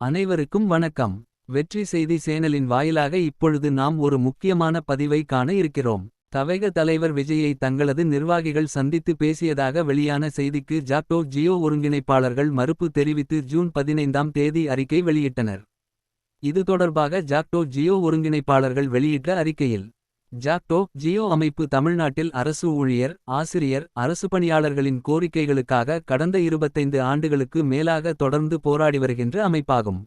அனைவருக்கும் வணக்கம். வெற்றி செய்தி சேனலின் வாயிலாக இப்பொழுது நாம் ஒரு முக்கியமான பதிவை காண இருக்கிறோம். தவேக தலைவர் விஜயை தங்களது நிர்வாகிகள் சந்தித்து பேசியதாக வெளியான செய்திக்கு ஜாக்டோ ஜியோ ஒருங்கிணைப்பாளர்கள் மறுப்பு தெரிவித்து ஜூன் பதினைந்தாம் தேதி அறிக்கை வெளியிட்டனர். இது தொடர்பாக ஜாக்டோ ஜியோ ஒருங்கிணைப்பாளர்கள் வெளியிட்ட அறிக்கையில் ஜாக்டோ ஜியோ அமைப்பு தமிழ்நாட்டில் அரசு ஊழியர் ஆசிரியர் அரசு பணியாளர்களின் கோரிக்கைகளுக்காக கடந்த இருபத்தைந்து ஆண்டுகளுக்கு மேலாக தொடர்ந்து போராடி வருகின்ற அமைப்பாகும்.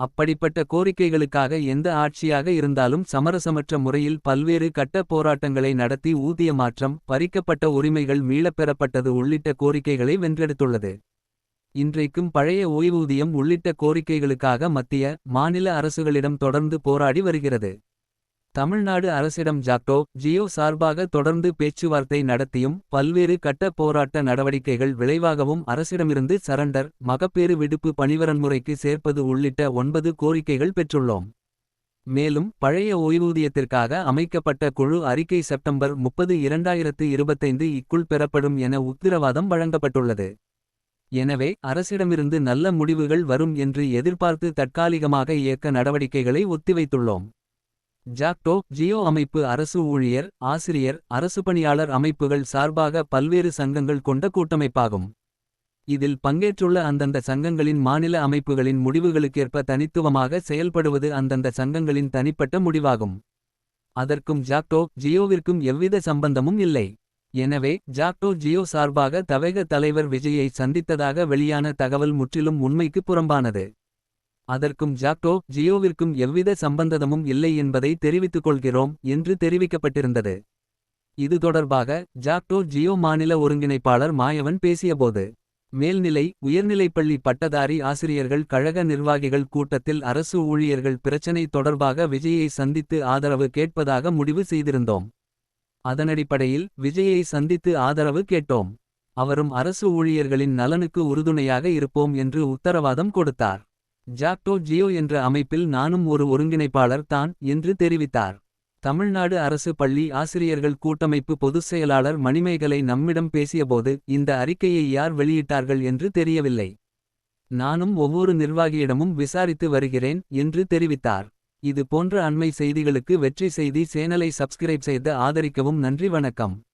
அப்படிப்பட்ட கோரிக்கைகளுக்காக எந்த ஆட்சியாக இருந்தாலும் சமரசமற்ற முறையில் பல்வேறு கட்ட போராட்டங்களை நடத்தி ஊதிய மாற்றம் பறிக்கப்பட்ட உரிமைகள் மீளப் பெறப்பட்டது உள்ளிட்ட கோரிக்கைகளை வென்றெடுத்துள்ளது. இன்றைக்கும் பழைய ஓய்வூதியம் உள்ளிட்ட கோரிக்கைகளுக்காக மத்திய மாநில அரசுகளிடம் தொடர்ந்து போராடி வருகிறது. தமிழ்நாடு அரசிடம் ஜாக்டோ ஜியோ சார்பாக தொடர்ந்து பேச்சுவார்த்தை நடத்தியும் பல்வேறு கட்ட போராட்ட நடவடிக்கைகள் விளைவாகவும் அரசிடமிருந்து சரண்டர் மகப்பேறு விடுப்பு பணிவரன்முறைக்கு சேர்ப்பது உள்ளிட்ட ஒன்பது கோரிக்கைகள் பெற்றுள்ளோம். மேலும் பழைய ஓய்வூதியத்திற்காக அமைக்கப்பட்ட குழு அறிக்கை செப்டம்பர் முப்பது இரண்டாயிரத்து இருபத்தைந்து இக்குள் பெறப்படும் என உத்தரவாதம் வழங்கப்பட்டுள்ளது. எனவே அரசிடமிருந்து நல்ல முடிவுகள் வரும் என்று எதிர்பார்த்து தற்காலிகமாக இயக்க நடவடிக்கைகளை ஒத்திவைத்துள்ளோம். ஜாக்டோ ஜியோ அமைப்பு அரசு ஊழியர் ஆசிரியர் அரசு பணியாளர் அமைப்புகள் சார்பாக பல்வேறு சங்கங்கள் கொண்ட கூட்டமைப்பாகும். இதில் பங்கேற்றுள்ள அந்தந்த சங்கங்களின் மாநில அமைப்புகளின் முடிவுகளுக்கேற்ப தனித்துவமாக செயல்படுவது அந்தந்த சங்கங்களின் தனிப்பட்ட முடிவாகும். அதற்கும் ஜாக்டோ ஜியோவிற்கும் எவ்வித சம்பந்தமும் இல்லை. எனவே ஜாக்டோ ஜியோ சார்பாக தவேக தலைவர் விஜயை சந்தித்ததாக வெளியான தகவல் முற்றிலும் உண்மைக்கு புறம்பானது. அதற்கும் ஜாக்டோ ஜியோவிற்கும் எவ்வித சம்பந்தமும் இல்லை என்பதை தெரிவித்துக் கொள்கிறோம் என்று தெரிவிக்கப்பட்டிருந்தது. இது தொடர்பாக ஜாக்டோ ஜியோ மாநில ஒருங்கிணைப்பாளர் மாயவன் பேசியபோது மேல்நிலை உயர்நிலைப்பள்ளி பட்டதாரி ஆசிரியர்கள் கழக நிர்வாகிகள் கூட்டத்தில் அரசு ஊழியர்கள் பிரச்சினை தொடர்பாக விஜயை சந்தித்து ஆதரவு கேட்பதாக முடிவு செய்திருந்தோம். அதனடிப்படையில் விஜயை சந்தித்து ஆதரவு கேட்டோம். அவரும் அரசு ஊழியர்களின் நலனுக்கு உறுதுணையாக இருப்போம் என்று உத்தரவாதம் கொடுத்தார். ஜாக்டோ ஜியோ என்ற அமைப்பில் நானும் ஒரு ஒருங்கிணைப்பாளர் தான் என்று தெரிவித்தார். தமிழ்நாடு அரசு பள்ளி ஆசிரியர்கள் கூட்டமைப்பு பொதுச் செயலாளர் மணிமேகலை நம்மிடம் பேசியபோது இந்த அறிக்கையை யார் வெளியிட்டார்கள் என்று தெரியவில்லை. நானும் ஒவ்வொரு நிர்வாகியிடமும் விசாரித்து வருகிறேன் என்று தெரிவித்தார். இது போன்ற அண்மை செய்திகளுக்கு வெற்றி செய்தி சேனலை சப்ஸ்கிரைப் செய்து ஆதரிக்கவும் நன்றி வணக்கம்.